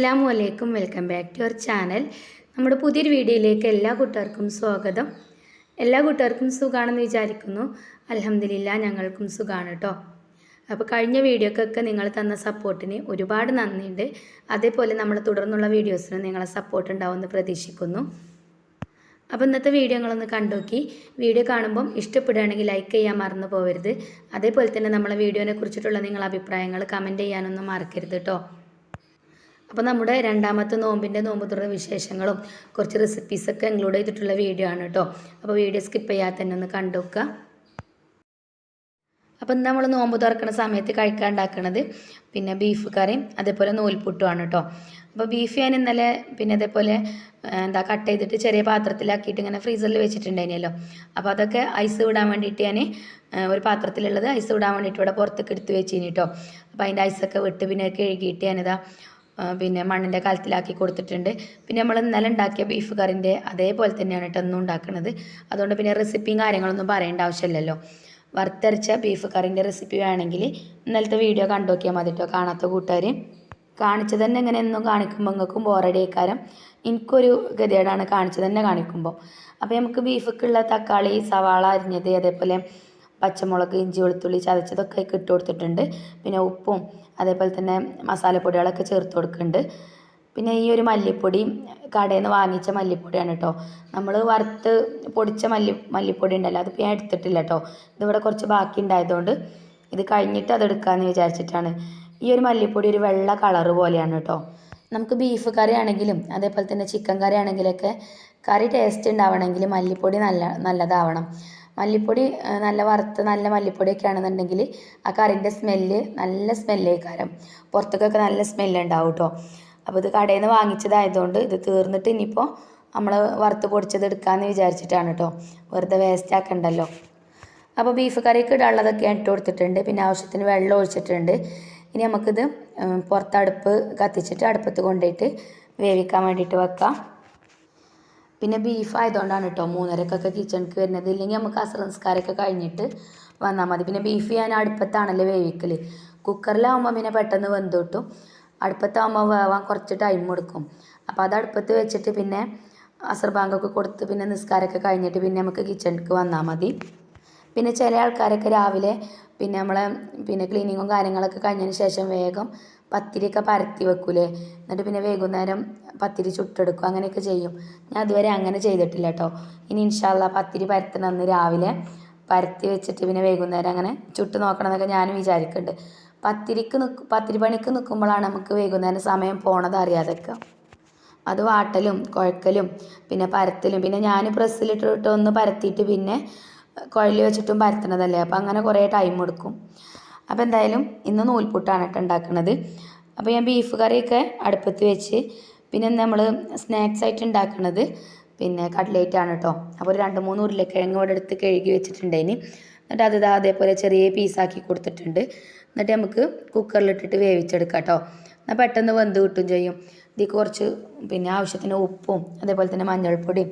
അസ്സാം വലൈക്കും welcome back to our channel. നമ്മുടെ പുതിയൊരു വീഡിയോയിലേക്ക് എല്ലാ കൂട്ടുകാർക്കും സ്വാഗതം. എല്ലാ കൂട്ടുകാർക്കും സുഖമാണെന്ന് വിചാരിക്കുന്നു. അലഹമില്ല ഞങ്ങൾക്കും സുഖമാണ് കേട്ടോ അപ്പോൾ കഴിഞ്ഞ വീഡിയോക്കൊക്കെ നിങ്ങൾ തന്ന സപ്പോർട്ടിന് ഒരുപാട് നന്ദിയുണ്ട്. അതേപോലെ നമ്മൾ തുടർന്നുള്ള വീഡിയോസിന് നിങ്ങളെ സപ്പോർട്ട് ഉണ്ടാവുമെന്ന് പ്രതീക്ഷിക്കുന്നു. അപ്പോൾ ഇന്നത്തെ വീഡിയോ നിങ്ങളൊന്ന് കണ്ടുനോക്കി. വീഡിയോ കാണുമ്പം ഇഷ്ടപ്പെടുകയാണെങ്കിൽ ലൈക്ക് ചെയ്യാൻ മറന്നു പോകരുത് അതേപോലെ തന്നെ നമ്മളെ വീഡിയോനെ കുറിച്ചിട്ടുള്ള നിങ്ങളുടെ അഭിപ്രായങ്ങൾ കമന്റ് ചെയ്യാനൊന്നും മറക്കരുത് കേട്ടോ അപ്പോൾ നമ്മുടെ രണ്ടാമത്തെ നോമ്പിന്റെ നോമ്പ് തുറന്ന വിശേഷങ്ങളും കുറച്ച് റെസിപ്പീസൊക്കെ ഇൻക്ലൂഡ് ചെയ്തിട്ടുള്ള വീഡിയോ ആണ് കേട്ടോ അപ്പോൾ വീഡിയോ സ്കിപ്പ് ചെയ്യാതെ തന്നെ ഒന്ന് കണ്ടുവെക്കുക അപ്പം നമ്മൾ നോമ്പ് തുറക്കുന്ന സമയത്ത് കഴിക്കാൻ ഉണ്ടാക്കുന്നത് പിന്നെ ബീഫ് കറിയും അതേപോലെ നൂൽപുട്ടുമാണ് കേട്ടോ അപ്പോൾ ബീഫ് ഞാൻ ഇന്നലെ പിന്നെ അതേപോലെ എന്താ കട്ട് ചെയ്തിട്ട് ചെറിയ പാത്രത്തിലാക്കിയിട്ട് ഇങ്ങനെ ഫ്രീസറിൽ വെച്ചിട്ടുണ്ടായിരുന്നല്ലോ. അപ്പോൾ അതൊക്കെ ഐസ് വിടാൻ വേണ്ടിയിട്ട് ഞാൻ ഒരു പാത്രത്തിലുള്ളത് ഐസ് വിടാൻ വേണ്ടിയിട്ട് ഇവിടെ പുറത്തേക്ക് എടുത്ത് വെച്ചിനി കേട്ടോ അപ്പോൾ അതിന്റെ ഐസൊക്കെ വിട്ട് പിന്നെ കഴുകിയിട്ട് ഞാനിതാ പിന്നെ മണ്ണിന്റെ കാലത്തിലാക്കി കൊടുത്തിട്ടുണ്ട്. പിന്നെ നമ്മൾ ഇന്നലെ ഉണ്ടാക്കിയ ബീഫ് കറിന്റെ അതേപോലെ തന്നെയാണ് കേട്ടോ ഉണ്ടാക്കുന്നത് അതുകൊണ്ട് പിന്നെ റെസിപ്പിയും കാര്യങ്ങളൊന്നും പറയേണ്ട ആവശ്യമില്ലല്ലോ. വറുത്തരച്ച ബീഫ് കറിന്റെ റെസിപ്പി വേണമെങ്കിൽ ഇന്നലത്തെ വീഡിയോ കണ്ടു നോക്കിയാൽ മതി കേട്ടോ കാണാത്ത കൂട്ടുകാർ കാണിച്ചത് തന്നെ ഇങ്ങനെ എന്നും കാണിക്കുമ്പോൾ നിങ്ങൾക്കും ബോറടി ആയിക്കാരം എനിക്കൊരു ഗതികേടാണ് കാണിച്ചത് തന്നെ കാണിക്കുമ്പോൾ അപ്പോൾ നമുക്ക് ബീഫൊക്കെയുള്ള തക്കാളി സവാള അരിഞ്ഞത് അതേപോലെ പച്ചമുളക് ഇഞ്ചി വെളുത്തുള്ളി ചതച്ചതൊക്കെ അതിലേക്ക് ഇട്ട് കൊടുത്തിട്ടുണ്ട്. പിന്നെ ഉപ്പും അതേപോലെ തന്നെ മസാലപ്പൊടികളൊക്കെ ചേർത്ത് കൊടുക്കുന്നുണ്ട്. പിന്നെ ഈ ഒരു മല്ലിപ്പൊടി കടയിൽ നിന്ന് വാങ്ങിച്ച മല്ലിപ്പൊടിയാണ് കേട്ടോ. നമ്മൾ വറുത്ത് പൊടിച്ച മല്ലി മല്ലിപ്പൊടി ഉണ്ടല്ലോ അതിപ്പോൾ ഞാൻ എടുത്തിട്ടില്ല കേട്ടോ. ഇതിവിടെ കുറച്ച് ബാക്കി ഉണ്ടായതുകൊണ്ട് ഇത് കഴിഞ്ഞിട്ട് അത് എടുക്കാമെന്ന് വിചാരിച്ചിട്ടാണ്. ഈ ഒരു മല്ലിപ്പൊടി ഒരു വെള്ള കളറ് പോലെയാണ് കേട്ടോ. നമുക്ക് ബീഫ് കറി ആണെങ്കിലും അതേപോലെ തന്നെ ചിക്കൻ കറി ആണെങ്കിലൊക്കെ കറി ടേസ്റ്റ് ഉണ്ടാവണമെങ്കിൽ മല്ലിപ്പൊടി നല്ല നല്ലതാവണം. മല്ലിപ്പൊടി നല്ല വറുത്ത് നല്ല മല്ലിപ്പൊടിയൊക്കെ ആണെന്നുണ്ടെങ്കിൽ ആ കറിന്റെ സ്മെല്ല് നല്ല സ്മെല്ലേ കാരം പുറത്തേക്കൊക്കെ നല്ല സ്മെല്ല് ഉണ്ടാവും കേട്ടോ അപ്പോൾ ഇത് കടയിൽ നിന്ന് വാങ്ങിച്ചതായതുകൊണ്ട് ഇത് തീർന്നിട്ട് ഇനിയിപ്പോൾ നമ്മൾ വറുത്ത് പൊടിച്ചത് എടുക്കാമെന്ന് വിചാരിച്ചിട്ടാണ് കേട്ടോ വെറുതെ വേസ്റ്റ് ആക്കണ്ടല്ലോ. അപ്പോൾ ബീഫ് കറിക്ക് ഇടാനുള്ളതൊക്കെ ഇട്ട് കൊടുത്തിട്ടുണ്ട്. പിന്നെ ആവശ്യത്തിന് വെള്ളം ഒഴിച്ചിട്ടുണ്ട്. ഇനി നമുക്കിത് പുറത്തടുപ്പ് കത്തിച്ചിട്ട് അടുപ്പത്ത് കൊണ്ടുപോയിട്ട് വേവിക്കാൻ വേണ്ടിയിട്ട് വെക്കാം. പിന്നെ ബീഫ് ആയതുകൊണ്ടാണ് കേട്ടോ മൂന്നരക്കൊക്കെ കിച്ചണിക്ക് വരുന്നത്. ഇല്ലെങ്കിൽ നമുക്ക് ആ സംസ്കാരമൊക്കെ കഴിഞ്ഞിട്ട് വന്നാൽ മതി. പിന്നെ ബീഫ് ഞാൻ അടുപ്പത്താണല്ലോ വേവിക്കൽ കുക്കറിലാവുമ്പോൾ പിന്നെ പെട്ടെന്ന് വെന്തോട്ടും അടുപ്പത്താവുമ്പോൾ വേവാൻ കുറച്ച് ടൈം എടുക്കും. അപ്പോൾ അത് അടുപ്പത്ത് വെച്ചിട്ട് പിന്നെ അസർബാങ്കൊക്കെ കൊടുത്ത് പിന്നെ നിസ്കാരമൊക്കെ കഴിഞ്ഞിട്ട് പിന്നെ നമുക്ക് കിച്ചണിക്ക് വന്നാൽ മതി. പിന്നെ ചില ആൾക്കാരൊക്കെ രാവിലെ പിന്നെ നമ്മളെ പിന്നെ ക്ലീനിങ്ങും കാര്യങ്ങളൊക്കെ കഴിഞ്ഞതിന് ശേഷം വേഗം പത്തിരിയൊക്കെ പരത്തി വെക്കൂലേ? എന്നിട്ട് പിന്നെ വൈകുന്നേരം പത്തിരി ചുട്ടെടുക്കും. അങ്ങനെയൊക്കെ ചെയ്യും. ഞാൻ അതുവരെ അങ്ങനെ ചെയ്തിട്ടില്ല കേട്ടോ. ഇനി ഇൻഷാല്ല പത്തിരി പരത്തണമെന്ന് രാവിലെ. പരത്തി വെച്ചിട്ട് പിന്നെ വൈകുന്നേരം അങ്ങനെ ചുട്ട് നോക്കണം എന്നൊക്കെ ഞാനും വിചാരിക്കുന്നുണ്ട് പത്തിരിക്ക് നിൽക്കും പത്തിരി പണിക്ക് നിൽക്കുമ്പോഴാണ് നമുക്ക് വൈകുന്നേരം സമയം പോണത് അറിയാതൊക്കെ അത് വാട്ടലും കുഴക്കലും പിന്നെ പരത്തലും. പിന്നെ ഞാൻ പ്രസ്സിലിട്ടിട്ട് ഒന്ന് പരത്തിയിട്ട് പിന്നെ കുഴലി വെച്ചിട്ടും പരത്തണതല്ലേ? അപ്പം അങ്ങനെ കുറേ ടൈം എടുക്കും. അപ്പോൾ എന്തായാലും ഇന്ന് നൂൽപുട്ടാണ് കേട്ടോ ഉണ്ടാക്കുന്നത് അപ്പോൾ ഞാൻ ബീഫ് കറിയൊക്കെ അടുപ്പത്ത് വെച്ച് പിന്നെ നമ്മൾ സ്നാക്സ് ആയിട്ട് ഉണ്ടാക്കുന്നത് പിന്നെ കട്ട്ലേറ്റ് ആണ് കേട്ടോ. അപ്പോൾ ഒരു രണ്ട് മൂന്ന് ഉരുളക്കിഴങ്ങ് ഇവിടെ എടുത്ത് കഴുകി വെച്ചിട്ടുണ്ടായിന് എന്നിട്ട് അത് ഇതാ അതേപോലെ ചെറിയ പീസാക്കി കൊടുത്തിട്ടുണ്ട്. എന്നിട്ട് നമുക്ക് കുക്കറിലിട്ടിട്ട് വേവിച്ചെടുക്കാം കേട്ടോ. എന്നാൽ പെട്ടെന്ന് വെന്ത് കിട്ടും ചെയ്യും. ഇതിക്ക് കുറച്ച് പിന്നെ ആവശ്യത്തിന് ഉപ്പും അതേപോലെ തന്നെ മഞ്ഞൾപ്പൊടിയും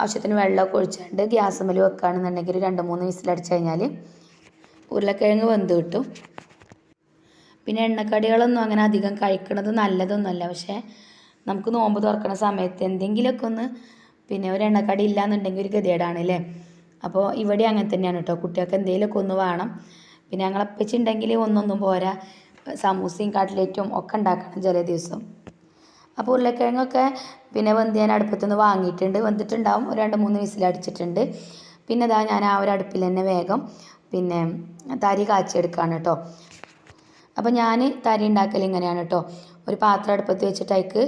ആവശ്യത്തിന് വെള്ളമൊക്കെ ഒഴിച്ചുകൊണ്ട് ഗ്യാസ് മേൽ വെക്കുകയാണെന്നുണ്ടെങ്കിൽ രണ്ട് മൂന്ന് വിസിലടിച്ച് കഴിഞ്ഞാൽ ഉരുളക്കിഴങ്ങ് വെന്ത് കിട്ടും. പിന്നെ എണ്ണക്കടികളൊന്നും അങ്ങനെ അധികം കഴിക്കണത് നല്ലതൊന്നുമല്ല. പക്ഷേ നമുക്ക് നോമ്പ് തുറക്കുന്ന സമയത്ത് എന്തെങ്കിലുമൊക്കെ ഒന്ന് പിന്നെ ഒരു എണ്ണക്കടി ഇല്ലയെന്നുണ്ടെങ്കിൽ ഒരു ഗതികേടാണ് അല്ലേ? അപ്പോൾ ഇവിടെ അങ്ങനെ തന്നെയാണ് കേട്ടോ. കുട്ടികൾക്ക് എന്തെങ്കിലുമൊക്കെ ഒന്ന് വേണം. പിന്നെ ഞങ്ങളപ്പച്ചുണ്ടെങ്കിൽ ഒന്നൊന്നും പോരാ. സമൂസയും കട്ട്ലേറ്റും ഒക്കെ ഉണ്ടാക്കണം ചില ദിവസം. അപ്പോൾ ഉരുളക്കിഴങ്ങൊക്കെ പിന്നെ വെന്ത് ഞാൻ അടുപ്പത്തു നിന്ന് വാങ്ങിയിട്ടുണ്ട്. വെന്തിട്ടുണ്ടാവും. ഒരു രണ്ട് മൂന്ന് വിസിലടിച്ചിട്ടുണ്ട്. പിന്നെ ഇതാ ഞാൻ ആ ഒരു അടുപ്പിൽ തന്നെ വേഗം പിന്നെ തരി കാച്ചിയെടുക്കുകയാണ് കേട്ടോ അപ്പോൾ ഞാൻ തരി ഉണ്ടാക്കൽ ഇങ്ങനെയാണ് കേട്ടോ ഒരു പാത്രം അടുപ്പത്ത് വെച്ചിട്ട് അതിക്ക്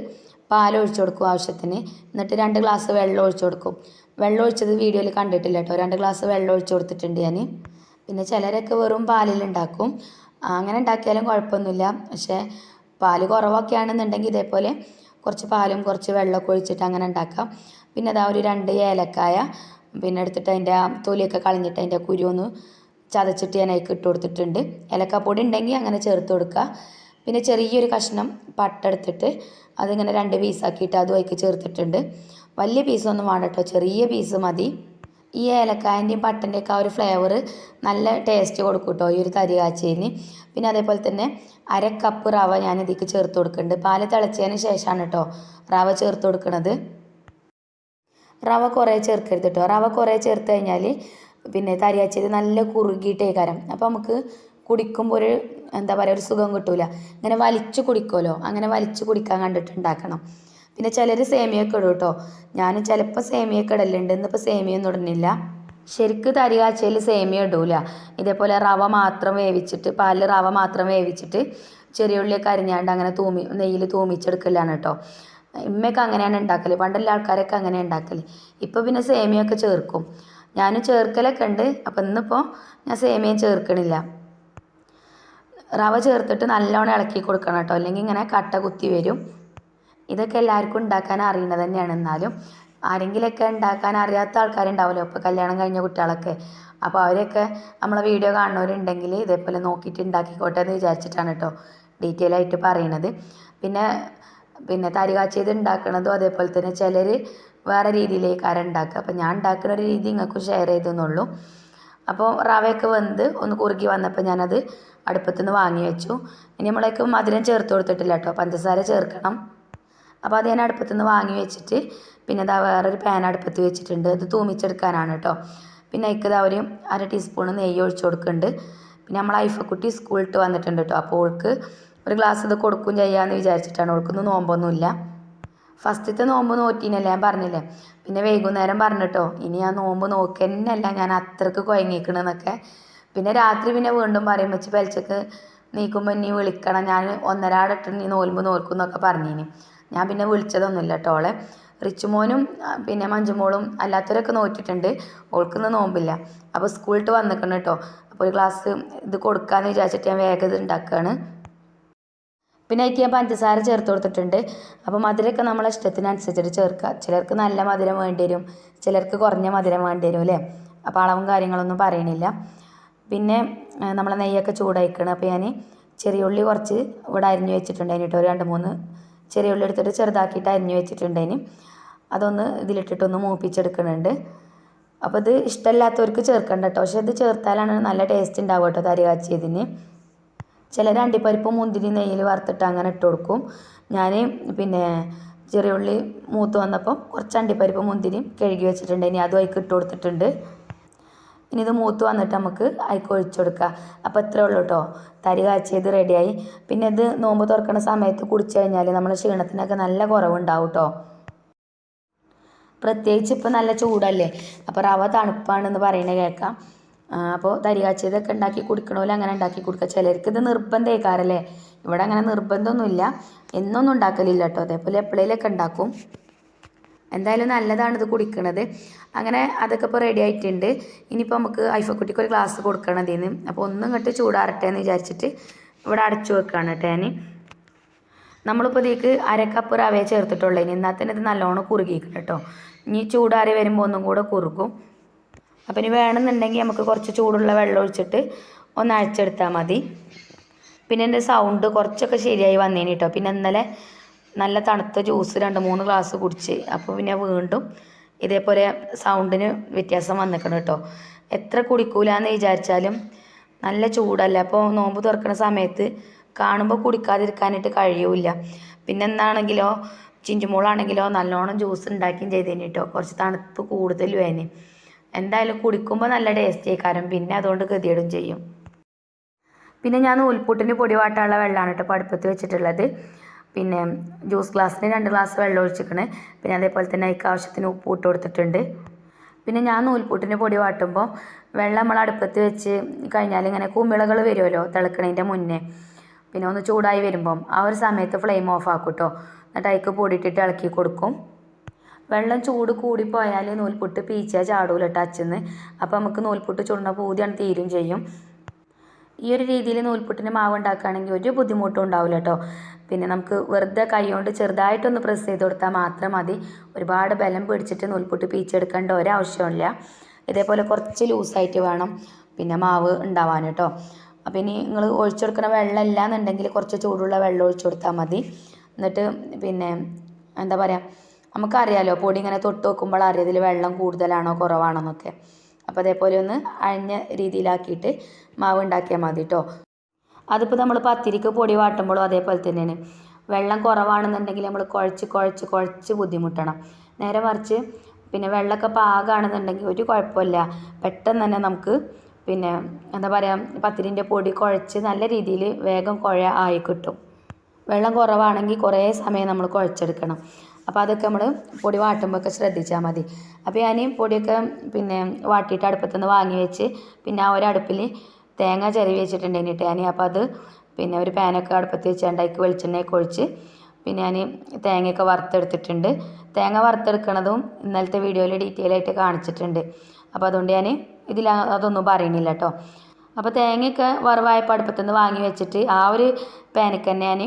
പാൽ ഒഴിച്ചു കൊടുക്കും ആവശ്യത്തിന്. എന്നിട്ട് രണ്ട് ഗ്ലാസ് വെള്ളം ഒഴിച്ചു കൊടുക്കും. വെള്ളം ഒഴിച്ചത് വീഡിയോയിൽ കണ്ടിട്ടില്ല കേട്ടോ രണ്ട് ഗ്ലാസ് വെള്ളം ഒഴിച്ചു കൊടുത്തിട്ടുണ്ട് ഞാൻ പിന്നെ ചിലരൊക്കെ വെറും പാലിൽ ഉണ്ടാക്കും അങ്ങനെ ഉണ്ടാക്കിയാലും കുഴപ്പമൊന്നുമില്ല. പക്ഷേ പാൽ കുറവൊക്കെയാണെന്നുണ്ടെങ്കിൽ ഇതേപോലെ കുറച്ച് പാലും കുറച്ച് വെള്ളമൊക്കെ ഒഴിച്ചിട്ട് അങ്ങനെ ഉണ്ടാക്കാം പിന്നെ അതാ ഒരു രണ്ട് ഏലക്കായ. പിന്നെ എടുത്തിട്ട് അതിന്റെ തൊലിയൊക്കെ കളഞ്ഞിട്ട് അതിന്റെ കുരു ഒന്ന് ചതച്ചിട്ട് ഞാൻ അതിലേക്ക് ഇട്ട് കൊടുത്തിട്ടുണ്ട്. ഏലക്കാപ്പൊടി ഉണ്ടെങ്കിൽ അങ്ങനെ ചേർത്ത് കൊടുക്കുക. പിന്നെ ചെറിയൊരു കഷ്ണം പട്ട എടുത്തിട്ട് അതിങ്ങനെ രണ്ട് പീസാക്കിയിട്ട് അതും അതിലേക്ക് ചേർത്തിട്ടുണ്ട്. വലിയ പീസൊന്നും വേണ്ട കേട്ടോ. ചെറിയ പീസ് മതി. ഈ ഏലക്കായന്റെയും പട്ടന്റെയൊക്കെ ആ ഒരു ഫ്ലേവർ നല്ല ടേസ്റ്റ് കൊടുക്കും കേട്ടോ ഈ ഒരു തരി കാച്ചിന് പിന്നെ അതേപോലെ തന്നെ അര കപ്പ് റവ ഞാൻ ഇതിലേക്ക് ചേർത്ത് കൊടുക്കുന്നുണ്ട്. പാൽ തിളച്ചതിന് ശേഷമാണ് കേട്ടോ റവ ചേർത്ത് കൊടുക്കുന്നത് റവ കുറേ ചേർക്കരുത് കേട്ടോ. റവ കുറേ ചേർത്ത് കഴിഞ്ഞാൽ പിന്നെ തരിയാച്ചത് നല്ല കുറുകിയിട്ടേ കാരം അപ്പോൾ നമുക്ക് കുടിക്കുമ്പോൾ ഒരു എന്താ പറയുക ഒരു സുഖം കിട്ടൂല. ഇങ്ങനെ വലിച്ചു കുടിക്കുമല്ലോ അങ്ങനെ വലിച്ചു കുടിക്കാൻ കണ്ടിട്ട് ഉണ്ടാക്കണം. പിന്നെ ചിലർ സേമിയൊക്കെ ഇടും കേട്ടോ. ഞാൻ ചിലപ്പോൾ സേമിയൊക്കെ ഇടലുണ്ട്. ഇന്നിപ്പോൾ സേമിയൊന്നും ഇടുന്നില്ല. ശരിക്ക് തരി കാച്ചയിൽ സേമിയ ഇടൂല. ഇതേപോലെ റവ മാത്രം വേവിച്ചിട്ട് പാലിൽ റവ മാത്രം വേവിച്ചിട്ട് ചെറിയ ഉള്ളിയൊക്കെ അരിഞ്ഞാണ്ട് അങ്ങനെ തൂമി നെയ്യിൽ തൂമിച്ചെടുക്കലാണ് കേട്ടോ. ഇമ്മയൊക്കെ അങ്ങനെയാണ് ഉണ്ടാക്കൽ പണ്ടുള്ള ആൾക്കാരൊക്കെ അങ്ങനെ ഉണ്ടാക്കൽ ഇപ്പോൾ പിന്നെ സേമിയൊക്കെ ചേർക്കും. ഞാനും ചേർക്കലൊക്കെ ഉണ്ട് അപ്പം ഇന്നിപ്പോൾ ഞാൻ സേമിയ ചേർക്കണില്ല. റവ ചേർത്തിട്ട് നല്ലോണം ഇളക്കി കൊടുക്കണം കേട്ടോ. അല്ലെങ്കിൽ ഇങ്ങനെ കട്ട കുത്തി വരും. ഇതൊക്കെ എല്ലാവർക്കും ഉണ്ടാക്കാൻ അറിയുന്നത് തന്നെയാണ് എന്നാലും. ആരെങ്കിലുമൊക്കെ ഉണ്ടാക്കാൻ അറിയാത്ത ആൾക്കാരുണ്ടാവുമല്ലോ ഇപ്പോൾ കല്യാണം കഴിഞ്ഞ കുട്ടികളൊക്കെ. അപ്പോൾ അവരൊക്കെ നമ്മളെ വീഡിയോ കാണുന്നവരുണ്ടെങ്കിൽ ഇതേപോലെ നോക്കിയിട്ട് ഉണ്ടാക്കിക്കോട്ടെ എന്ന് വിചാരിച്ചിട്ടാണ് കേട്ടോ ഡീറ്റെയിൽ ആയിട്ട് പറയണത്. പിന്നെ പിന്നെ തരി കാച്ചിയത് ഉണ്ടാക്കണതും അതേപോലെ തന്നെ ചിലർ വേറെ രീതിയിലേക്കാരം ഉണ്ടാക്കുക. അപ്പോൾ ഞാൻ ഉണ്ടാക്കുന്ന ഒരു രീതി നിങ്ങൾക്ക് ഷെയർ ചെയ്തെന്നുള്ളൂ. അപ്പോൾ റവയൊക്കെ വെന്ത് ഒന്ന് കുറുകി വന്നപ്പോൾ ഞാനത് അടുപ്പത്തു നിന്ന് വാങ്ങി വെച്ചു. ഇനി നമ്മളേക്ക് മധുരം ചേർത്ത് കൊടുത്തിട്ടില്ല കേട്ടോ പഞ്ചസാര ചേർക്കണം. അപ്പോൾ അത് ഞാൻ അടുപ്പത്തു നിന്ന് വാങ്ങി വെച്ചിട്ട് പിന്നെ ഇതാ വേറൊരു പാൻ അടുപ്പത്ത് വെച്ചിട്ടുണ്ട്. അത് തൂമിച്ചെടുക്കാനാണ് കേട്ടോ പിന്നെ അതിക്ക് ഇതാ ഒരു അര ടീസ്പൂൺ നെയ്യ് ഒഴിച്ചു കൊടുക്കുന്നുണ്ട്. പിന്നെ നമ്മൾ ഐഫക്കുട്ടി സ്കൂളിട്ട് വന്നിട്ടുണ്ട് കേട്ടോ അപ്പോൾ ഓൾക്ക് ഒരു ഗ്ലാസ് ഇത് കൊടുക്കും ചെയ്യാമെന്ന് വിചാരിച്ചിട്ടാണ്. ഓൾക്കൊന്നും നോമ്പൊന്നുമില്ല. ഫസ്റ്റത്തെ നോമ്പ് നോറ്റീനല്ലേ ഞാൻ പറഞ്ഞില്ലേ? പിന്നെ വൈകുന്നേരം പറഞ്ഞിട്ടോ ഇനി ആ നോമ്പ് നോക്കന്നല്ല ഞാൻ അത്രയ്ക്ക് കുഴങ്ങിക്കണെന്നൊക്കെ പിന്നെ രാത്രി പിന്നെ വീണ്ടും പറയും വെച്ച് പെലച്ചക്ക് നീക്കുമ്പോൾ നീ വിളിക്കണം. ഞാൻ ഒന്നരാടിട്ട് നീ നോൽമ്പ് നോൽക്കും എന്നൊക്കെ പറഞ്ഞിനി. ഞാൻ പിന്നെ വിളിച്ചതൊന്നുമില്ല കേട്ടോ അവളെ റിച്ചുമോനും പിന്നെ മഞ്ജുമോളും അല്ലാത്തവരൊക്കെ നോറ്റിട്ടുണ്ട്. ഓൾക്കൊന്നും നോമ്പില്ല. അപ്പോൾ സ്കൂളിട്ട് വന്നിക്കണം കേട്ടോ അപ്പോൾ ഒരു ഗ്ലാസ് ഇത് കൊടുക്കാമെന്ന് വിചാരിച്ചിട്ട് ഞാൻ വേഗം ഉണ്ടാക്കുകയാണ് പിന്നെ അതിലേക്ക് ഞാൻ പഞ്ചസാര ചേർത്ത് കൊടുത്തിട്ടുണ്ട്. അപ്പോൾ മധുരമൊക്കെ നമ്മളെ ഇഷ്ടത്തിനനുസരിച്ചിട്ട് ചേർക്കുക. ചിലർക്ക് നല്ല മധുരം വേണ്ടി വരും. ചിലർക്ക് കുറഞ്ഞ മധുരം വേണ്ടി വരും അല്ലേ? അപ്പോൾ അളവും കാര്യങ്ങളൊന്നും പറയണില്ല. പിന്നെ നമ്മളെ നെയ്യൊക്കെ ചൂടായിക്കണം. അപ്പോൾ ഞാൻ ചെറിയ ഉള്ളി കുറച്ച് ഇവിടെ അരിഞ്ഞു വെച്ചിട്ടുണ്ട് കേട്ടോ. ഒരു രണ്ട് മൂന്ന് ചെറിയ ഉള്ളി എടുത്തിട്ട് ചെറുതാക്കിയിട്ട് അരിഞ്ഞു വെച്ചിട്ടുണ്ടായിന്. അതൊന്ന് ഇതിലിട്ടിട്ടൊന്ന് മൂപ്പിച്ചെടുക്കുന്നുണ്ട് അപ്പോൾ ഇത് ഇഷ്ടമല്ലാത്തവർക്ക് ചേർക്കണ്ട കേട്ടോ. പക്ഷേ ഇത് ചേർത്താലാണ് നല്ല ടേസ്റ്റ് ഉണ്ടാവുക കേട്ടോ തരി കാച്ചിയതിന്. ചിലർ അണ്ടിപ്പരിപ്പും മുന്തിരി നെയ്യിൽ വറുത്തിട്ട് അങ്ങനെ ഇട്ട് കൊടുക്കും. ഞാൻ പിന്നെ ചെറിയ ഉള്ളി മൂത്ത് വന്നപ്പം കുറച്ച് അണ്ടിപ്പരിപ്പ് മുന്തിരിയും കഴുകി വെച്ചിട്ടുണ്ട്. ഇനി അതും അതിക്ക് ഇട്ട് കൊടുത്തിട്ടുണ്ട്. ഇനി ഇത് മൂത്ത് വന്നിട്ട് നമുക്ക് അതിക്ക് ഒഴിച്ചു കൊടുക്കുക അപ്പോൾ ഇത്രേ ഉള്ളൂ കേട്ടോ തരി കാച്ചിയത് റെഡിയായി പിന്നെ ഇത് നോമ്പ് തുറക്കുന്ന സമയത്ത് കുടിച്ചു കഴിഞ്ഞാൽ നമ്മുടെ ക്ഷീണത്തിനൊക്കെ നല്ല കുറവുണ്ടാവും കേട്ടോ പ്രത്യേകിച്ച് ഇപ്പം നല്ല ചൂടല്ലേ? അപ്പോൾ റവ തണുപ്പാണെന്ന് പറയുന്നത് കേൾക്കാം. അപ്പോൾ തരി കാച്ചിയതൊക്കെ ഉണ്ടാക്കി കുടിക്കണമല്ലോ അങ്ങനെ ഉണ്ടാക്കി കൊടുക്കുക ചിലർക്ക് ഇത് നിർബന്ധമായിക്കാറല്ലേ ഇവിടെ അങ്ങനെ നിർബന്ധമൊന്നുമില്ല. എന്നൊന്നും ഉണ്ടാക്കലില്ല കേട്ടോ അതേപോലെ എപ്പോഴേലൊക്കെ ഉണ്ടാക്കും. എന്തായാലും നല്ലതാണ് ഇത് കുടിക്കണത്. അങ്ങനെ അതൊക്കെ ഇപ്പോൾ റെഡി ആയിട്ടുണ്ട്. ഇനിയിപ്പോൾ നമുക്ക് ഐഫക്കുട്ടിക്ക് ഒരു ഗ്ലാസ് കൊടുക്കണം ഇതിന് അപ്പോൾ ഒന്നും ഇങ്ങോട്ട് ചൂടാറട്ടെ എന്ന് വിചാരിച്ചിട്ട് ഇവിടെ അടച്ചു വെക്കുകയാണ് കേട്ടോ ഞാൻ നമ്മളിപ്പോൾ ഇതിലേക്ക് അര കപ്പ് റവയെ ചേർത്തിട്ടുള്ളൂ. ഇനി എന്നാൽ തന്നെ ഇത് നല്ലോണം കുറുകിയിരിക്കണം കേട്ടോ ഇനി ചൂടാറി വരുമ്പോൾ ഒന്നും കൂടെ കുറുകും. അപ്പം ഇനി വേണമെന്നുണ്ടെങ്കിൽ നമുക്ക് കുറച്ച് ചൂടുള്ള വെള്ളം ഒഴിച്ചിട്ട് ഒന്ന് അഴിച്ചെടുത്താൽ മതി. പിന്നെ എന്റെ സൗണ്ട് കുറച്ചൊക്കെ ശരിയായി വന്നേനെ കേട്ടോ പിന്നെ ഇന്നലെ നല്ല തണുത്ത ജ്യൂസ് രണ്ട് മൂന്ന് ഗ്ലാസ് കുടിച്ച്. അപ്പോൾ പിന്നെ വീണ്ടും ഇതേപോലെ സൗണ്ടിന് വ്യത്യാസം വന്നിക്കണം കേട്ടോ എത്ര കുടിക്കൂലെന്ന് വിചാരിച്ചാലും നല്ല ചൂടല്ല. അപ്പോൾ നോമ്പ് തുറക്കുന്ന സമയത്ത് കാണുമ്പോൾ കുടിക്കാതിരിക്കാനായിട്ട് കഴിയൂല പിന്നെ എന്താണെങ്കിലോ ചിഞ്ചുമോളാണെങ്കിലോ നല്ലോണം ജ്യൂസ് ഉണ്ടാക്കുകയും ചെയ്തേനെ കേട്ടോ കുറച്ച് തണുപ്പ് കൂടുതലും അതിന് എന്തായാലും കുടിക്കുമ്പോൾ നല്ല ടേസ്റ്റ് ആയിക്കാരം പിന്നെ അതുകൊണ്ട് ഗതിയിടും ചെയ്യും. പിന്നെ ഞാൻ നൂൽപുട്ടിന് പൊടി വാട്ടാനുള്ള വെള്ളമാണ് കേട്ടോ അടുപ്പത്ത് വെച്ചിട്ടുള്ളത്. പിന്നെ ജ്യൂസ് ഗ്ലാസ്സിന് രണ്ട് ഗ്ലാസ് വെള്ളം ഒഴിച്ചിക്കണ് പിന്നെ അതേപോലെ തന്നെ അതിക്ക് ആവശ്യത്തിന് ഉപ്പ് ഇട്ട് കൊടുത്തിട്ടുണ്ട്. പിന്നെ ഞാൻ നൂൽപുട്ടിന് പൊടി വാട്ടുമ്പോൾ വെള്ളം നമ്മൾ അടുപ്പത്ത് വെച്ച് കഴിഞ്ഞാൽ ഇങ്ങനെ കുമിളകൾ വരുമല്ലോ തിളക്കണതിന്റെ മുന്നേ. പിന്നെ ഒന്ന് ചൂടായി വരുമ്പം ആ ഒരു സമയത്ത് ഫ്ലെയിം ഓഫ് ആക്കും കേട്ടോ. എന്നിട്ട് അതിക്ക് പൊടിയിട്ടിട്ട് ഇളക്കി കൊടുക്കും. വെള്ളം ചൂട് കൂടിപ്പോയാൽ നൂൽപുട്ട് പീച്ചാൽ ചാടൂല ടച്ചിന്ന് അപ്പോൾ നമുക്ക് നൂൽപുട്ട് ചുടുന്ന പൂതിയാണ് തീരും ചെയ്യും. ഈ ഒരു രീതിയിൽ നൂൽപുട്ടിന് മാവ് ഉണ്ടാക്കുകയാണെങ്കിൽ ഒരു ബുദ്ധിമുട്ടും ഉണ്ടാവില്ല കേട്ടോ പിന്നെ നമുക്ക് വെറുതെ കൈ കൊണ്ട് ചെറുതായിട്ടൊന്ന് പ്രസ് ചെയ്ത് കൊടുത്താൽ മാത്രം മതി. ഒരുപാട് ബലം പിടിച്ചിട്ട് നൂൽപുട്ട് പീച്ചെടുക്കേണ്ട ഒരാവശ്യമില്ല ഇതേപോലെ കുറച്ച് ലൂസായിട്ട് വേണം പിന്നെ മാവ് ഉണ്ടാവാൻ കേട്ടോ അപ്പോൾ ഇനി നിങ്ങൾ ഒഴിച്ചെടുക്കുന്ന വെള്ളം ഇല്ല എന്നുണ്ടെങ്കിൽ കുറച്ച് ചൂടുള്ള വെള്ളം ഒഴിച്ചു കൊടുത്താൽ മതി. എന്നിട്ട് പിന്നെ എന്താ പറയുക നമുക്കറിയാലോ പൊടി ഇങ്ങനെ തൊട്ട് നോക്കുമ്പോൾ അറിയാം ഇതിൽ വെള്ളം കൂടുതലാണോ കുറവാണോ എന്നൊക്കെ അപ്പോൾ അതേപോലെ ഒന്ന് അഴിഞ്ഞ രീതിയിലാക്കിയിട്ട് മാവ് ഉണ്ടാക്കിയാൽ മതി കേട്ടോ അതിപ്പോൾ നമ്മൾ പത്തിരിക്ക് പൊടി വാട്ടുമ്പോഴും അതേപോലെ തന്നെയാണ്. വെള്ളം കുറവാണെന്നുണ്ടെങ്കിൽ നമ്മൾ കുഴച്ച് കുഴച്ച് കുഴച്ച് ബുദ്ധിമുട്ടണം. നേരെ മറിച്ച് പിന്നെ വെള്ളമൊക്കെ പാകാണെന്നുണ്ടെങ്കിൽ ഒരു കുഴപ്പമില്ല. പെട്ടെന്ന് തന്നെ നമുക്ക് പിന്നെ എന്താ പറയുക പത്തിരിന്റെ പൊടി കുഴച്ച് നല്ല രീതിയിൽ വേഗം കുഴ ആയി കിട്ടും. വെള്ളം കുറവാണെങ്കിൽ കുറേ സമയം നമ്മൾ കുഴച്ചെടുക്കണം. അപ്പോൾ അതൊക്കെ നമ്മൾ പൊടി വാട്ടുമ്പോഴൊക്കെ ശ്രദ്ധിച്ചാൽ മതി. അപ്പോൾ ഞാൻ പൊടിയൊക്കെ പിന്നെ വാട്ടിയിട്ട് അടുപ്പത്തുനിന്ന് വാങ്ങി വെച്ച് പിന്നെ ആ ഒരു അടുപ്പിൽ തേങ്ങ ചിരവി വെച്ചിട്ടുണ്ടെങ്കിട്ട് ഞാൻ അപ്പോൾ അത് പിന്നെ ഒരു പാനൊക്കെ അടുപ്പത്ത് വെച്ച് ഉണ്ടാക്കി വെളിച്ചെണ്ണയൊക്കെ ഒഴിച്ച് പിന്നെ ഞാൻ തേങ്ങയൊക്കെ വറുത്തെടുത്തിട്ടുണ്ട്. തേങ്ങ വറുത്തെടുക്കണതും ഇന്നലത്തെ വീഡിയോയിൽ ഡീറ്റെയിൽ ആയിട്ട് കാണിച്ചിട്ടുണ്ട്. അപ്പോൾ അതുകൊണ്ട് ഞാൻ ഇതിൽ അതൊന്നും പറയണില്ല കേട്ടോ അപ്പോൾ തേങ്ങയൊക്കെ വറവായപ്പോൾ അടുപ്പത്തുനിന്ന് വാങ്ങി വെച്ചിട്ട് ആ ഒരു പാനക്ക് തന്നെ ഞാൻ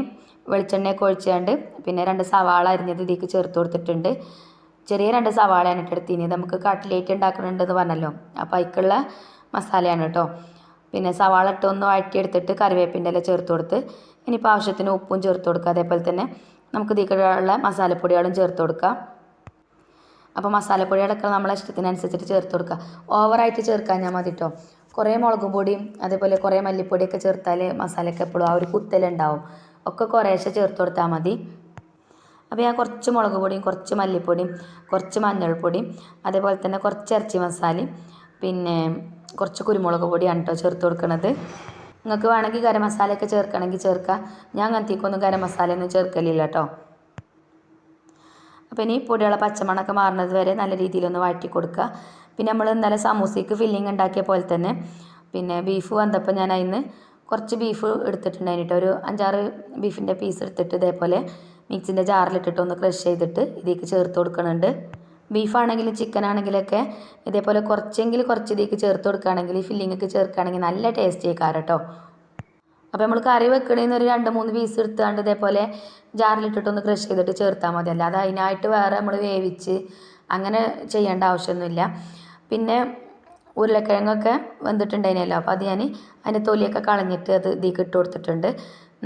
വെളിച്ചെണ്ണയൊക്കെ ഒഴിച്ചുകൊണ്ട് പിന്നെ രണ്ട് സവാള അരിഞ്ഞത് ഇതിലേക്ക് ചേർത്ത് കൊടുത്തിട്ടുണ്ട്. ചെറിയ രണ്ട് സവാളയാണ് ഇട്ടെടുത്ത് ഇനി നമുക്ക് കട്ട്ലേറ്റ് ഉണ്ടാക്കുന്നുണ്ടെന്ന് പറഞ്ഞല്ലോ. അപ്പോൾ അതിക്കുള്ള മസാലയാണ് കേട്ടോ പിന്നെ സവാള ഇട്ട് ഒന്ന് വഴറ്റിയെടുത്തിട്ട് കറിവേപ്പിന്റെ ഇല ചേർത്ത് കൊടുത്ത് ഇനിയിപ്പോൾ ആവശ്യത്തിന് ഉപ്പും ചേർത്ത് കൊടുക്കുക. അതേപോലെ തന്നെ നമുക്ക് ഇതിക്കുള്ള മസാലപ്പൊടികളും ചേർത്ത് കൊടുക്കാം. അപ്പോൾ മസാലപ്പൊടികളൊക്കെ നമ്മളെ ഇഷ്ടത്തിനനുസരിച്ചിട്ട് ചേർത്ത് കൊടുക്കുക. ഓവറായിട്ട് ചേർക്കാൻ ഞാൻ മതി കേട്ടോ കുറേ മുളകും പൊടിയും അതേപോലെ കുറേ മല്ലിപ്പൊടിയൊക്കെ ചേർത്താൽ മസാലയൊക്കെ എപ്പോഴും ആ ഒരു കുത്തലുണ്ടാവും. ഒക്കെ കുറേശ്ശെ ചേർത്ത് കൊടുത്താൽ മതി. അപ്പോൾ ഞാൻ കുറച്ച് മുളക് പൊടിയും കുറച്ച് മല്ലിപ്പൊടിയും കുറച്ച് മഞ്ഞൾപ്പൊടിയും അതേപോലെ തന്നെ കുറച്ച് ഇറച്ചി മസാലയും പിന്നെ കുറച്ച് കുരുമുളക് പൊടിയാണ് കേട്ടോ ചേർത്ത് കൊടുക്കുന്നത് നിങ്ങൾക്ക് വേണമെങ്കിൽ ഗരം മസാലയൊക്കെ ചേർക്കണമെങ്കിൽ ചേർക്കാം. ഞാൻ അങ്ങനത്തേക്കൊന്നും ഗരം മസാലയൊന്നും ചേർക്കലില്ല കേട്ടോ അപ്പോൾ ഇനി പൊടിയുള്ള പച്ചമണമൊക്കെ മാറുന്നത് വരെ നല്ല രീതിയിലൊന്ന് വഴറ്റി കൊടുക്കുക. പിന്നെ നമ്മൾ ഇന്നലെ സമൂസയ്ക്ക് ഫില്ലിങ് ഉണ്ടാക്കിയ പോലെ തന്നെ പിന്നെ ബീഫ് വന്നപ്പോൾ ഞാൻ അതിന് കുറച്ച് ബീഫ് എടുത്തിട്ടുണ്ടായിരുന്നു ഒരു അഞ്ചാറ് ബീഫിന്റെ പീസ് എടുത്തിട്ട് ഇതേപോലെ മിക്സിന്റെ ജാറിലിട്ടിട്ട് ഒന്ന് ക്രഷ് ചെയ്തിട്ട് ഇതിലേക്ക് ചേർത്ത് കൊടുക്കുന്നുണ്ട് ബീഫാണെങ്കിലും ചിക്കൻ ആണെങ്കിലൊക്കെ ഇതേപോലെ കുറച്ചെങ്കിൽ കുറച്ച് ഇതിലേക്ക് ചേർത്ത് കൊടുക്കുകയാണെങ്കിൽ ഫില്ലിങ്ങൊക്കെ ചേർക്കുകയാണെങ്കിൽ നല്ല ടേസ്റ്റ് ആയിക്കാറ് കേട്ടോ അപ്പോൾ നമ്മൾ കറി വെക്കണേന്ന് ഒരു രണ്ട് മൂന്ന് പീസ് എടുത്താണ്ട് ഇതേപോലെ ജാറിലിട്ടിട്ടൊന്ന് ക്രഷ് ചെയ്തിട്ട് ചേർത്താൽ മതി. അല്ലാതെ അതിനായിട്ട് വേറെ നമ്മൾ വേവിച്ച് അങ്ങനെ ചെയ്യേണ്ട ആവശ്യമൊന്നുമില്ല. പിന്നെ ഉരുളക്കിഴങ്ങൊക്കെ വെന്തിട്ടുണ്ടായിരുന്നല്ലോ. അപ്പോൾ അത് ഞാൻ അതിന്റെ തൊലിയൊക്കെ കളഞ്ഞിട്ട് അത് ഇതിലേക്ക് ഇട്ട് കൊടുത്തിട്ടുണ്ട്.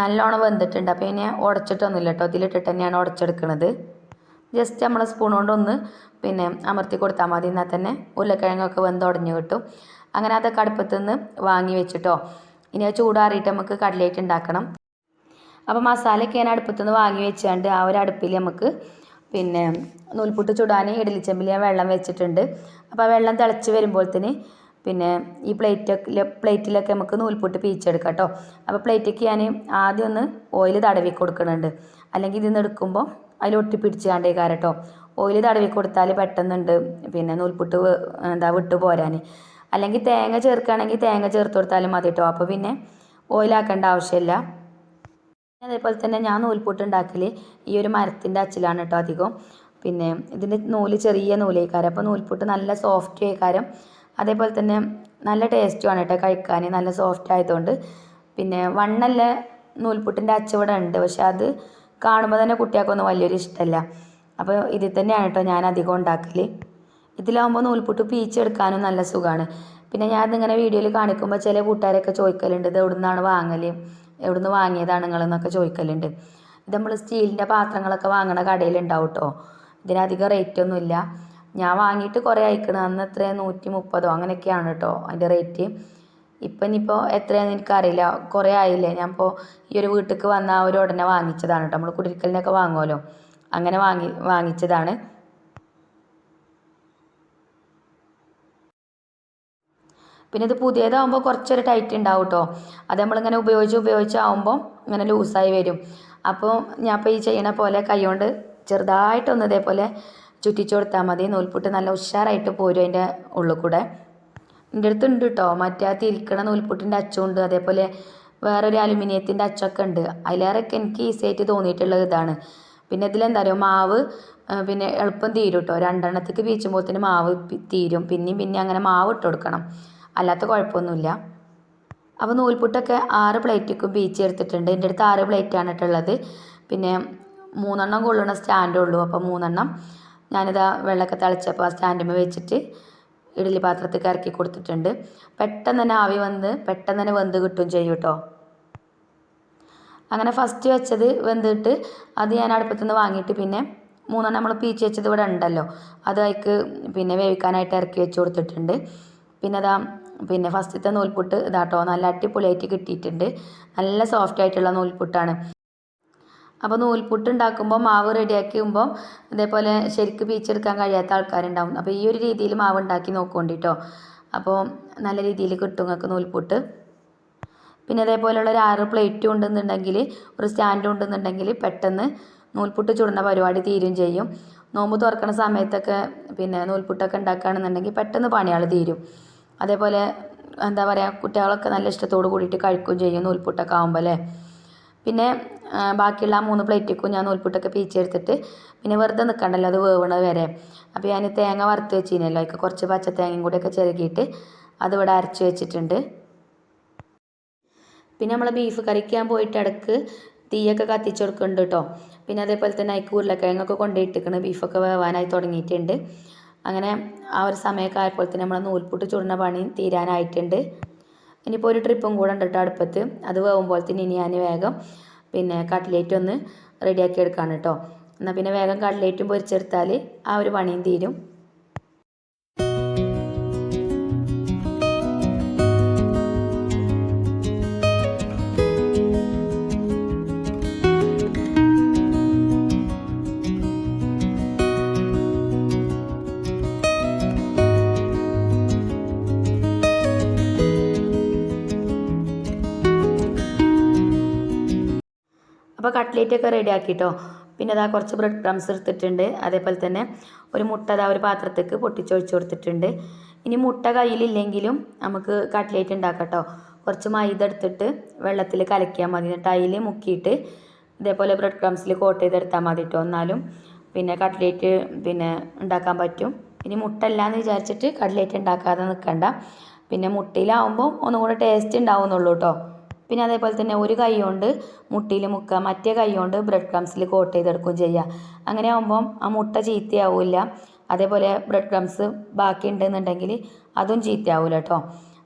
നല്ലോണം വെന്തിട്ടുണ്ട്. അപ്പോൾ ഇനി ഉടച്ചിട്ടൊന്നുമില്ല കേട്ടോ. ഇതിലിട്ടിട്ട് തന്നെയാണ് ഉടച്ചെടുക്കുന്നത് ജസ്റ്റ് നമ്മൾ സ്പൂൺ കൊണ്ടൊന്ന് പിന്നെ അമർത്തി കൊടുത്താൽ മതി. എന്നാൽ തന്നെ ഉരുളക്കിഴങ്ങൊക്കെ ഉടഞ്ഞു കിട്ടും. അങ്ങനെ അതൊക്കെ അടുപ്പത്തു നിന്ന് വാങ്ങി വെച്ചിട്ടോ. ഇനി അത് ചൂടാറിയിട്ട് നമുക്ക് കട്ലേറ്റ് ഉണ്ടാക്കണം. അപ്പോൾ മസാലയൊക്കെ ഞാൻ അടുപ്പത്തുനിന്ന് വാങ്ങി വെച്ചാണ്ട് ആ ഒരു അടുപ്പിൽ നമുക്ക് പിന്നെ നൂൽപുട്ട് ചുടാൻ ഇഡലിച്ചെമ്പിൽ ഞാൻ വെള്ളം വെച്ചിട്ടുണ്ട്. അപ്പോൾ ആ വെള്ളം തിളച്ച് വരുമ്പോഴത്തേന് പിന്നെ ഈ പ്ലേറ്റൊക്കെ പ്ലേറ്റിലൊക്കെ നമുക്ക് നൂൽപുട്ട് പീച്ചെടുക്കാം കേട്ടോ അപ്പോൾ പ്ലേറ്റിലേക്ക് ഞാൻ ആദ്യം ഒന്ന് ഓയിൽ തടവി കൊടുക്കുന്നുണ്ട് അല്ലെങ്കിൽ ഇതിൽ നിന്ന് എടുക്കുമ്പോൾ അതിൽ ഒട്ടി പിടിച്ച് കണ്ടേക്കാരം കേട്ടോ ഓയിൽ തടവി കൊടുത്താൽ പെട്ടെന്നുണ്ട് പിന്നെ നൂൽപുട്ട് എന്താ വിട്ടു പോരാൻ അല്ലെങ്കിൽ തേങ്ങ ചേർക്കുകയാണെങ്കിൽ തേങ്ങ ചേർത്ത് കൊടുത്താലും മതി കേട്ടോ അപ്പോൾ പിന്നെ ഓയിലാക്കേണ്ട ആവശ്യമില്ല. അതേപോലെ തന്നെ ഞാൻ നൂൽപുട്ട് ഉണ്ടാക്കൽ ഈ ഒരു മരത്തിന്റെ അച്ചിലാണ് കേട്ടോ അധികം. പിന്നെ ഇതിന്റെ നൂൽ ചെറിയ നൂലേക്കാരം. അപ്പോൾ നൂൽപുട്ട് നല്ല സോഫ്റ്റ് ആയിക്കാരം. അതേപോലെ തന്നെ നല്ല ടേസ്റ്റുമാണ് കേട്ടോ കഴിക്കാൻ. നല്ല സോഫ്റ്റ് ആയതുകൊണ്ട്. പിന്നെ വണ്ണല്ല നൂൽപുട്ടിന്റെ അച്ചവിടെ ഉണ്ട്. പക്ഷെ അത് കാണുമ്പോൾ തന്നെ കുട്ടികൾക്കൊന്നും വലിയൊരു ഇഷ്ടമല്ല അപ്പോൾ ഇതിൽ തന്നെയാണ് കേട്ടോ ഞാൻ അധികം ഉണ്ടാക്കൽ ഇതിലാവുമ്പോൾ നൂൽപുട്ട് പീച്ചെടുക്കാനും നല്ല സുഖമാണ് പിന്നെ ഞാൻ വീഡിയോയിൽ കാണിക്കുമ്പോൾ ചില കൂട്ടുകാരൊക്കെ ചോദിക്കലുണ്ട്. ഇത് എവിടെ നിന്നാണ് വാങ്ങൽ എവിടെ നിന്ന് വാങ്ങിയതാണ് നിങ്ങളെന്നൊക്കെ ചോദിക്കലുണ്ട്. ഇത് നമ്മൾ സ്റ്റീലിന്റെ പാത്രങ്ങളൊക്കെ വാങ്ങണ കടയിലുണ്ടാവും കേട്ടോ ഇതിനധികം റേറ്റ് ഒന്നുമില്ല ഞാൻ വാങ്ങിയിട്ട് കുറേ അയക്കണം അന്ന് എത്ര നൂറ്റി മുപ്പതോ? അങ്ങനെയൊക്കെയാണ് കേട്ടോ അതിന്റെ റേറ്റ് ഇപ്പം ഇനിയിപ്പോൾ എത്രയാണെന്ന് എനിക്കറിയില്ല. കുറേ ആയില്ലേ? ഞാൻ ഇപ്പോൾ ഈ ഒരു വീട്ടിലേക്ക് വന്ന ഒരു ഉടനെ വാങ്ങിച്ചതാണ് കേട്ടോ നമ്മൾ കുടിരിക്കലിനൊക്കെ വാങ്ങുമല്ലോ അങ്ങനെ വാങ്ങി വാങ്ങിച്ചതാണ്. പിന്നെ ഇത് പുതിയതാകുമ്പോൾ കുറച്ചൊരു ടൈറ്റ് ഉണ്ടാവും കേട്ടോ അത് നമ്മളിങ്ങനെ ഉപയോഗിച്ച് ഉപയോഗിച്ചാവുമ്പോൾ ഇങ്ങനെ ലൂസായി വരും. അപ്പോൾ ഞാൻ ഇപ്പോൾ ഈ ചെയ്യണ പോലെ കൈകൊണ്ട് ചെറുതായിട്ടൊന്ന് ഇതേപോലെ ചുറ്റിച്ചു കൊടുത്താൽ മതി. നൂൽപുട്ട് നല്ല ഉഷാറായിട്ട് പോരും അതിന്റെ ഉള്ളിൽ കൂടെ എന്റെ അടുത്ത് ഉണ്ട് കേട്ടോ മറ്റേ ആ തിരിക്കണ നൂൽപുട്ടിന്റെ അച്ചുണ്ട്. അതേപോലെ വേറൊരു അലുമിനിയത്തിന്റെ അച്ചൊക്കെ ഉണ്ട്. അതിലേറെയൊക്കെ എനിക്ക് ഈസി ആയിട്ട് തോന്നിയിട്ടുള്ളത് ഇതാണ്. പിന്നെ ഇതിലെന്താ പറയുക മാവ് പിന്നെ എളുപ്പം തീരും കേട്ടോ രണ്ടെണ്ണത്തേക്ക് പീച്ചുമ്പോഴത്തേന് മാവ് തീരും. പിന്നെയും പിന്നെ അങ്ങനെ മാവ് ഇട്ട് കൊടുക്കണം. അല്ലാത്ത കുഴപ്പമൊന്നുമില്ല. അപ്പോൾ നൂൽപുട്ടൊക്കെ ആറ് പ്ലേറ്റിക്കും ബീച്ച് എടുത്തിട്ടുണ്ട്. എന്റെ അടുത്ത് ആറ് പ്ലേറ്റാണ് ഇട്ടുള്ളത് പിന്നെ മൂന്നെണ്ണം കൊള്ളുന്ന സ്റ്റാൻഡേ ഉള്ളൂ. അപ്പോൾ മൂന്നെണ്ണം ഞാനിതാ വെള്ളമൊക്കെ തിളച്ചപ്പോൾ ആ സ്റ്റാൻഡിൽ വെച്ചിട്ട് ഇഡലി പാത്രത്തിൽ ഇറക്കി കൊടുത്തിട്ടുണ്ട്. പെട്ടെന്ന് തന്നെ ആവി വന്ന് പെട്ടെന്ന് തന്നെ വെന്ത് കിട്ടും ചെയ്യും കേട്ടോ. അങ്ങനെ ഫസ്റ്റ് വെച്ചത് വെന്തിട്ട് അത് ഞാൻ അടുപ്പത്തു നിന്ന് വാങ്ങിയിട്ട് പിന്നെ മൂന്നെണ്ണം നമ്മൾ പീച്ച് വെച്ചത് ഇവിടെ ഉണ്ടല്ലോ. അത് അതിക്ക് പിന്നെ വേവിക്കാനായിട്ട് ഇറക്കി വെച്ച് കൊടുത്തിട്ടുണ്ട്. പിന്നെ അതാ പിന്നെ ഫസ്റ്റത്തെ നൂൽപുട്ട് ഇതാട്ടോ നല്ല അടിപൊളിയായിട്ട് കിട്ടിയിട്ടുണ്ട്. നല്ല സോഫ്റ്റ് ആയിട്ടുള്ള നൂൽപുട്ടാണ്. അപ്പോൾ നൂൽപുട്ട് ഉണ്ടാക്കുമ്പോൾ മാവ് റെഡിയാക്കുമ്പോൾ ഇതേപോലെ ശരിക്ക് പീച്ചെടുക്കാൻ കഴിയാത്ത ആൾക്കാരുണ്ടാവും. അപ്പോൾ ഈ ഒരു രീതിയിൽ മാവ് ഉണ്ടാക്കി നോക്കുകൊണ്ടിട്ടോ അപ്പോൾ നല്ല രീതിയിൽ കിട്ടും നിങ്ങൾക്ക് നൂൽപുട്ട്. പിന്നെ അതേപോലെയുള്ള ഒരു ആറ് പ്ലേറ്റും ഉണ്ടെന്നുണ്ടെങ്കിൽ ഒരു സ്റ്റാൻഡും ഉണ്ടെന്നുണ്ടെങ്കിൽ പെട്ടെന്ന് നൂൽപുട്ട് ചുടുന്ന പരിപാടി തീരും ചെയ്യും. നോമ്പ് തുറക്കുന്ന സമയത്തൊക്കെ പിന്നെ നൂൽപുട്ടൊക്കെ ഉണ്ടാക്കുകയാണെന്നുണ്ടെങ്കിൽ പെട്ടെന്ന് പണിയാൾ തീരും. അതേപോലെ എന്താ പറയുക കുട്ടികളൊക്കെ നല്ല ഇഷ്ടത്തോട് കൂടിയിട്ട് കഴിക്കുകയും ചെയ്യും നൂൽപുട്ടൊക്കെ ആകുമ്പോൾ അല്ലേ? പിന്നെ ബാക്കിയുള്ള ആ മൂന്ന് പ്ലേറ്റിക്കും ഞാൻ നൂൽപുട്ടൊക്കെ പീച്ചെടുത്തിട്ട് പിന്നെ വെറുതെ നിൽക്കണ്ടല്ലോ അത് വേവണത് വരെ. അപ്പോൾ ഞാൻ തേങ്ങ വറുത്ത് വെച്ചിനല്ലോ അതിൽ കുറച്ച് പച്ച തേങ്ങയും കൂടിയൊക്കെ ചിരകിയിട്ട് അതിവിടെ അരച്ച് വെച്ചിട്ടുണ്ട്. പിന്നെ നമ്മൾ ബീഫ് കറിക്കാൻ പോയിട്ട് ഇടയ്ക്ക് തീയൊക്കെ കത്തിച്ച് കൊടുക്കുന്നുണ്ട് കേട്ടോ. പിന്നെ അതേപോലെ തന്നെ അതിക്ക് ഉരുളക്കിഴങ്ങൊക്കെ കൊണ്ടുപോയിട്ടിരിക്കണ് ബീഫൊക്കെ വേവാനായി തുടങ്ങിയിട്ടുണ്ട്. അങ്ങനെ ആ ഒരു സമയമൊക്കെ ആയപ്പോൾ തന്നെ നമ്മൾ നൂൽപുട്ട് ചുടുന്ന പണി തീരാനായിട്ടുണ്ട്. ഇനിയിപ്പോൾ ഒരു ട്രിപ്പും കൂടെ ഉണ്ട് കേട്ടോ അടുപ്പത്ത്. അത് വേകുമ്പോഴത്തേന് ഇനി ഞാൻ വേഗം പിന്നെ കട്ട്ലേറ്റ് ഒന്ന് റെഡിയാക്കി എടുക്കാണ് കേട്ടോ എന്നാൽ പിന്നെ വേഗം കട്ട്ലേറ്റും പൊരിച്ചെടുത്താൽ ആ ഒരു പണിയും തീരും. അപ്പോൾ കട്ട്ലേറ്റ് ഒക്കെ റെഡി ആക്കിട്ടോ. പിന്നെ അതാ കുറച്ച് ബ്രെഡ് ക്രംസ് എടുത്തിട്ടുണ്ട്. അതേപോലെ തന്നെ ഒരു മുട്ട അതാ ഒരു പാത്രത്തേക്ക് പൊട്ടിച്ചൊഴിച്ച് കൊടുത്തിട്ടുണ്ട്. ഇനി മുട്ട കയ്യിലില്ലെങ്കിലും നമുക്ക് കട്ട്ലേറ്റ് ഉണ്ടാക്കാം കേട്ടോ കുറച്ച് മൈദ എടുത്തിട്ട് വെള്ളത്തിൽ കലക്കിയാൽ മതി. എന്നിട്ട് അതിൽ മുക്കിയിട്ട് ഇതേപോലെ ബ്രെഡ് ക്രംസിൽ കോട്ട് ചെയ്തെടുത്താൽ മതി കേട്ടോ എന്നാലും. പിന്നെ കട്ട്ലേറ്റ് പിന്നെ ഉണ്ടാക്കാൻ പറ്റും. ഇനി മുട്ട ഇല്ലാന്ന് വിചാരിച്ചിട്ട് കട്ട്ലേറ്റ് ഉണ്ടാക്കാതെ നിൽക്കണ്ട പിന്നെ മുട്ടയിലാവുമ്പോൾ ഒന്നും കൂടെ ടേസ്റ്റ് ഉണ്ടാവുന്നുള്ളൂ കേട്ടോ പിന്നെ അതേപോലെ തന്നെ ഒരു കൈ കൊണ്ട് മുട്ടിയിൽ മുക്കുക മറ്റേ കൈ കൊണ്ട് ബ്രെഡ് ക്രംസിൽ കോട്ട് ചെയ്തെടുക്കുകയും ചെയ്യുക അങ്ങനെ ആകുമ്പം ആ മുട്ട ചീത്തയാവില്ല. അതേപോലെ ബ്രെഡ് ക്രംസ് ബാക്കി ഉണ്ടെന്നുണ്ടെങ്കിൽ അതും ചീത്തയാവില്ല കേട്ടോ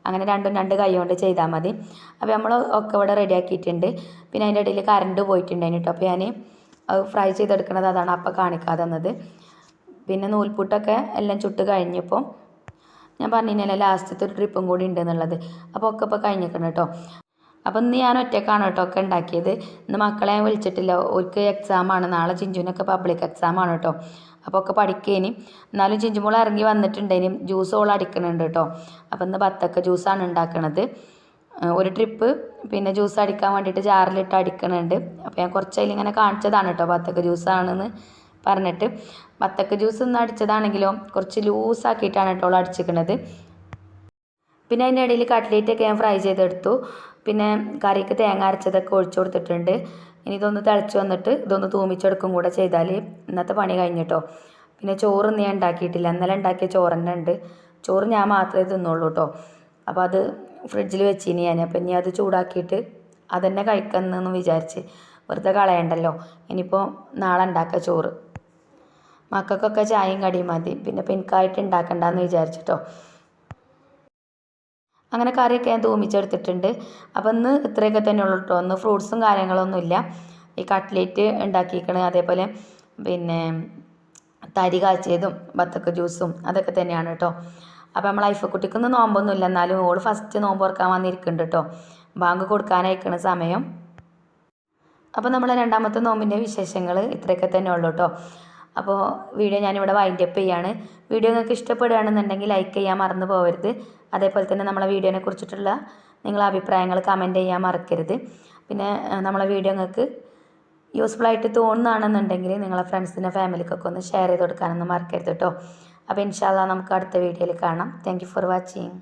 അങ്ങനെ രണ്ടും രണ്ട് കൈ കൊണ്ട് ചെയ്താൽ മതി. അപ്പോൾ നമ്മൾ ഒക്കെ ഇവിടെ റെഡി ആക്കിയിട്ടുണ്ട്. പിന്നെ അതിന്റെ ഇടയിൽ കറണ്ട് പോയിട്ടുണ്ടായിരുന്നു കേട്ടോ അപ്പോൾ ഞാൻ ഫ്രൈ ചെയ്തെടുക്കുന്നത് അതാണ് അപ്പം കാണിക്കാതെ തന്നത്. പിന്നെ നൂൽപുട്ടൊക്കെ എല്ലാം ചുട്ട് കഴിഞ്ഞപ്പോൾ ഞാൻ പറഞ്ഞില്ല ലാസ്റ്റത്തെ ഒരു ട്രിപ്പും കൂടി ഉണ്ട് എന്നുള്ളത് അപ്പോൾ ഒക്കെ ഇപ്പോൾ കഴിഞ്ഞിരിക്കണം കേട്ടോ അപ്പം ഇന്ന് ഞാൻ ഒറ്റക്കാണ് കേട്ടോ ഒക്കെ ഉണ്ടാക്കിയത്. ഇന്ന് മക്കളെ ഞാൻ വിളിച്ചിട്ടില്ല. ഓർക്ക് എക്സാമാണ് നാളെ ചിഞ്ചുവിനൊക്കെ പബ്ലിക് എക്സാമാണ് കേട്ടോ. അപ്പോൾ ഒക്കെ പഠിക്കേനി. എന്നാലും ചിഞ്ചുമോൾ ഇറങ്ങി വന്നിട്ടുണ്ടേനും. ജ്യൂസ് ഓൾ അടിക്കണുണ്ട് കേട്ടോ. അപ്പം ഇന്ന് ബത്തക്ക ജ്യൂസാണ് ഉണ്ടാക്കണത്. ഒരു ട്രിപ്പ് പിന്നെ ജ്യൂസ് അടിക്കാൻ വേണ്ടിയിട്ട് ജാറിലിട്ട് അടിക്കണുണ്ട്. അപ്പോൾ ഞാൻ കുറച്ച് അതിലിങ്ങനെ കാണിച്ചതാണ് കേട്ടോ ബത്തക്ക ജ്യൂസാണെന്ന് പറഞ്ഞിട്ട്. ബത്തക്ക ജ്യൂസ് ഇന്ന് അടിച്ചതാണെങ്കിലോ കുറച്ച് ലൂസാക്കിയിട്ടാണ് കേട്ടോ അവൾ അടിച്ചിരിക്കണത് പിന്നെ അതിന്റെ ഇടയിൽ കട്ട്ലേറ്റൊക്കെ ഞാൻ ഫ്രൈ ചെയ്തെടുത്തു. പിന്നെ കറിക്ക് തേങ്ങ അരച്ചതൊക്കെ ഒഴിച്ചു കൊടുത്തിട്ടുണ്ട്. ഇനി ഇതൊന്ന് തിളച്ച് വന്നിട്ട് ഇതൊന്ന് തൂമിച്ചെടുക്കും കൂടെ ചെയ്താൽ ഇന്നത്തെ പണി കഴിഞ്ഞിട്ടോ. പിന്നെ ചോറ് ഞാൻ ഉണ്ടാക്കിയിട്ടില്ല. ഇന്നലെ ഉണ്ടാക്കിയ ചോറ് തന്നെ ഉണ്ട്. ചോറ് ഞാൻ മാത്രമേ തിന്നുള്ളൂ കേട്ടോ അപ്പോൾ അത് ഫ്രിഡ്ജിൽ വെച്ചിനി ഞാൻ അപ്പം ഇനി അത് ചൂടാക്കിയിട്ട് അതന്നെ കഴിക്കാമെന്ന് വിചാരിച്ച് വെറുതെ കളയണ്ടല്ലോ. ഇനിയിപ്പോൾ നാളെ ഉണ്ടാക്കുക ചോറ്. മക്കൾക്കൊക്കെ ചായയും കടിയും മതി. പിന്നെ ഇപ്പം ഉണ്ടാക്കണ്ടെന്ന് വിചാരിച്ചിട്ടോ. അങ്ങനെ കറിയൊക്കെ ഞാൻ തൂമിച്ചെടുത്തിട്ടുണ്ട്. അപ്പം ഇന്ന് ഇത്രയൊക്കെ തന്നെ ഉള്ളൂ കേട്ടോ ഒന്ന് ഫ്രൂട്ട്സും കാര്യങ്ങളൊന്നുമില്ല ഈ കട്ട്ലേറ്റ് ഉണ്ടാക്കിയിരിക്കണ അതേപോലെ പിന്നെ തരി കാച്ചിയതും ബത്തക്ക ജ്യൂസും അതൊക്കെ തന്നെയാണ് കേട്ടോ അപ്പോൾ നമ്മൾ ഐഫക്കുട്ടിക്കൊന്നും നോമ്പൊന്നുമില്ല. എന്നാലും ഓൾ ഫസ്റ്റ് നോമ്പ് ഓർക്കാൻ വന്നിരിക്കുന്നുണ്ട് കേട്ടോ ബാങ്ക് കൊടുക്കാനായിക്കണ സമയം. അപ്പോൾ നമ്മളെ രണ്ടാമത്തെ നോമ്പിന്റെ വിശേഷങ്ങൾ ഇത്രയൊക്കെ തന്നെ ഉള്ളൂ കേട്ടോ അപ്പോൾ വീഡിയോ ഞാനിവിടെ വൈൻഡ് അപ്പ് ചെയ്യാണ്. വീഡിയോ നിങ്ങൾക്ക് ഇഷ്ടപ്പെടുകയാണെന്നുണ്ടെങ്കിൽ ലൈക്ക് ചെയ്യാൻ മറന്നു പോകരുത് അതേപോലെ തന്നെ നമ്മളെ വീഡിയോനെ കുറിച്ചിട്ടുള്ള നിങ്ങളെ അഭിപ്രായങ്ങൾ കമന്റ് ചെയ്യാൻ മറക്കരുത്. പിന്നെ നമ്മളെ വീഡിയോ നിങ്ങൾക്ക് യൂസ്ഫുൾ ആയിട്ട് തോന്നുകയാണെന്നുണ്ടെങ്കിൽ നിങ്ങളെ ഫ്രണ്ട്സിന്റെ ഫാമിലിക്കൊക്കെ ഒന്ന് ഷെയർ ചെയ്ത് കൊടുക്കാനൊന്നും മറക്കരുത് കേട്ടോ അപ്പോൾ ഇൻഷാല്ല നമുക്ക് അടുത്ത വീഡിയോയിൽ കാണാം. Thank for watching